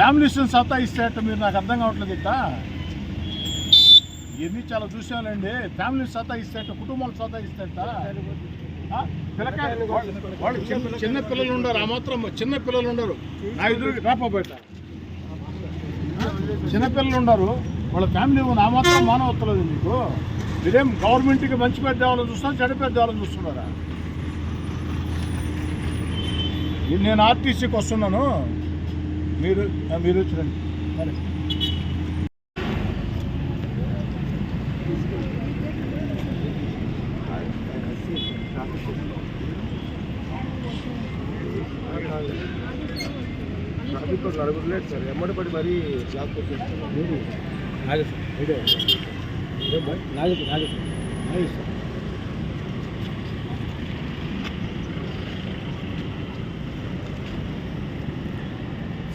ఫ్యామిలీస్ని సత్తా ఇస్తే మీరు నాకు అర్థం కావట్లేదు ఇట్ట? ఇవన్నీ చాలా చూసానండి ఫ్యామిలీ సత్తా ఇస్తే కుటుంబాలు సత్తా ఇస్తే పిల్లకాయలు. వాళ్ళు- చిన్న పిల్లలు ఉండరు ఆ మాత్రం చిన్న పిల్లలు ఉండరు. నా ఎదురు రాపబోయట చిన్న పిల్లలు ఉండరు. వాళ్ళ ఫ్యామిలీ ఆ మాత్రం మానవత్తలేదు మీకు. మీరేం గవర్నమెంట్కి మంచి పెద్ద వాళ్ళని చూస్తున్నా చెడు పెద్ద వాళ్ళని చూస్తున్నారా? నేను ఆర్టీసీకి వస్తున్నాను. మీరు మీరు వచ్చిరండి సరే ట్రాఫిక్ నడవట్లేదు సార్ ఎమ్మడి పడి మరీ బ్లాక్ వచ్చేస్తారు ఇదే నాగేశ్వర నాగేశ్వర నైస్. సందులో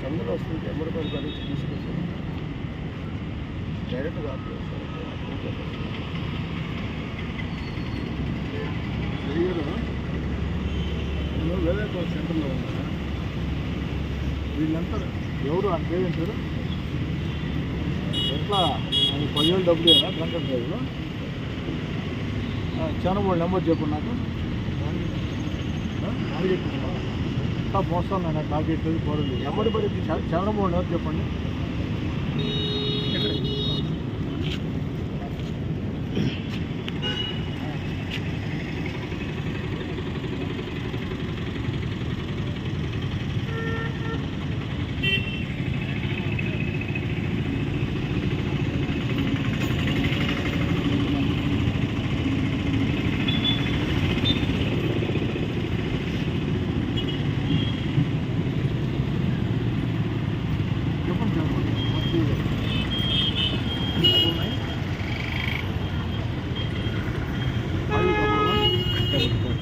ఎమ్మడి వస్తుంటే ఎమ్మడిపల్లి తీసుకొచ్చారు. డైరెక్ట్ డైరెక్ట్గా తెలియదు నేను వేరే సెంటర్లో ఉన్నా. వీళ్ళంతా ఎవరు ఆ ఏంటారు ఎట్లా? అది పదివేలు డబ్బులు ఏనా? డ్రంకర్ డ్రైవ్లో చనబోళ్ళు నెంబర్ చెప్పు నాకు. టార్గెట్ అంతా మోసం నేను టార్గెట్ పోలేదు. ఎవరి పడి చంద్రబాబు ఎవరు చెప్పండి చెప్పండి చెప్పండి five double one double four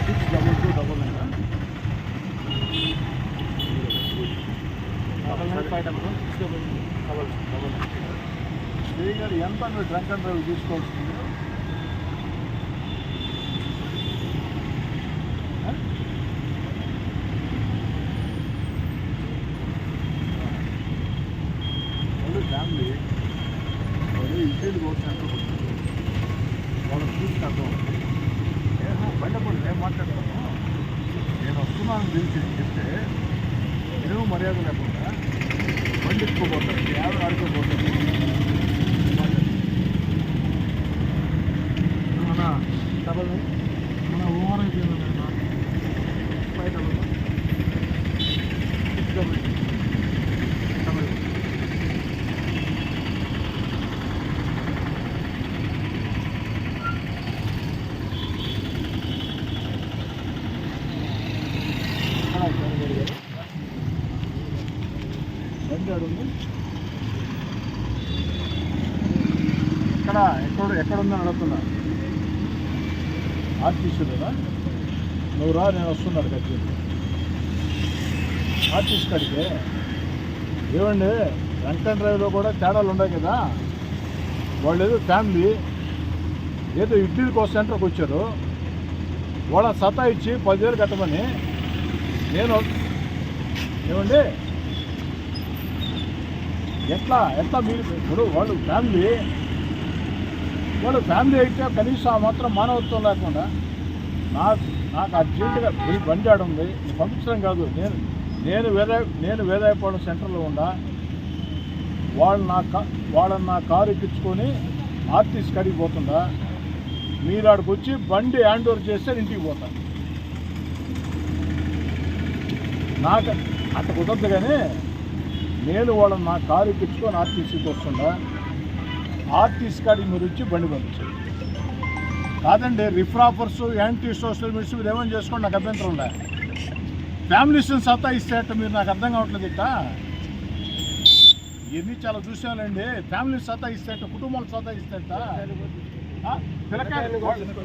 six double two double nine double double గారు ఎంత మీరు డ్రంక్ అండ్ డ్రైవ్ తీసుకోవాల్సింది? ఫ్యామిలీ. వాళ్ళు ఇంటికి పోతున్నట్టు వాళ్ళని చూసి అర్థం నేను నేను మాట్లాడతాను? నేను వస్తున్నాను తెలిసి చెప్తే నేను మర్యాద లేకుండా బండి ఎత్తుకోబోతాను యాభై ఆడుకోబోతాను మన డబల్ మన ఓవర్ అయిపోయింది five double six double double ఉంది ఎక్కడ ఎక్కడ ఎక్కడ ఉందని అడుగుతున్నా. ఆర్టీసీ నువ్వు రా నేను వస్తున్నాను కచ్చి ఆర్టీసీ కడితే ఏమండి వెంకట డ్రైవ్లో కూడా తేడాలు ఉన్నాయి కదా? వాళ్ళు ఏదో ఫ్యామిలీ ఏదో ఇడ్లీ కోసం సెంటర్కి వచ్చారు. వాళ్ళ సతా ఇచ్చి పదివేలు కట్టమని నేను ఏమండి ఎట్లా ఎట్లా మీరు ఇప్పుడు వాళ్ళు ఫ్యామిలీ వాళ్ళు ఫ్యామిలీ అయితే కనీసం ఆ మాత్రం మానవత్వం లేకుండా నాకు నాకు అర్జెంటుగా ఈ బండి ఆడ ఉంది పంపించడం కాదు. నేను నేను వేరే నేను వేదాయపాలెం సెంటర్లో ఉండా వాళ్ళు నా కా వాళ్ళని నా కారు ఎక్కించుకొని ఆర్టీసీ కడిగి పోతుండా మీరు ఆడికి వచ్చి బండి హ్యాండ్ ఓవర్ చేస్తే ఇంటికి పోతాను నాకు అట్ట కుదరదు కానీ నేను వాళ్ళని నా కారు ఎక్కించుకొని ఆర్టీసీకి వస్తుండా? ఆర్టీసీ కాడికి మీరు వచ్చి బండి పంపించండి. కాదండి రిఫ్రాఫర్స్ యాంటీ సోషల్ మీడియా మీరు ఏమైనా చేసుకోండి నాకు అభ్యంతరం ఉండే ఫ్యామిలీస్ని సత్తా ఇస్తే మీరు నాకు అర్థం కావట్లేదు ఇట్ట? ఇవన్నీ చాలా చూసానండి ఫ్యామిలీ సత్తా ఇస్తే కుటుంబాలు సత్తా ఇస్తే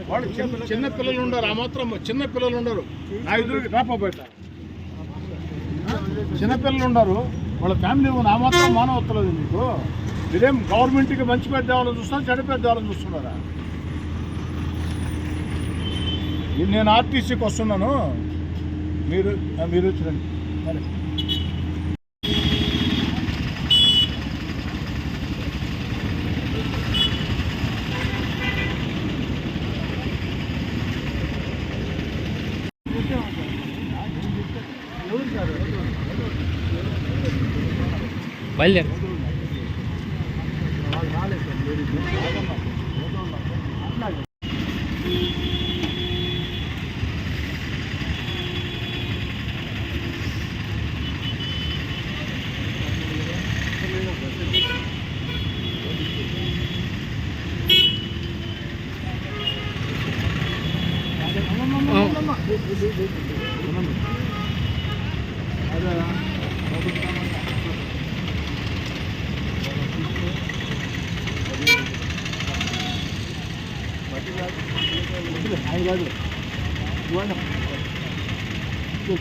వాళ్ళు- చిన్న పిల్లలు ఉండరు ఆ మాత్రం చిన్న పిల్లలు ఉండరు. నా ఎదురు రాపబోయట చిన్నపిల్లలు ఉండరు. వాళ్ళ ఫ్యామిలీ నా మాత్రం మానవత్తలేదు మీకు మీరేం గవర్నమెంట్కి మంచి పెద్ద వాళ్ళని చూస్తున్నారు చెడు పెద్ద వాళ్ళని చూస్తున్నారా? నేను ఆర్టీసీకి వస్తున్నాను. మీరు మీరు వచ్చిరండి మరి ఎవరు సార్? బయలుదేరు Oh. Bueno. Bueno. Yo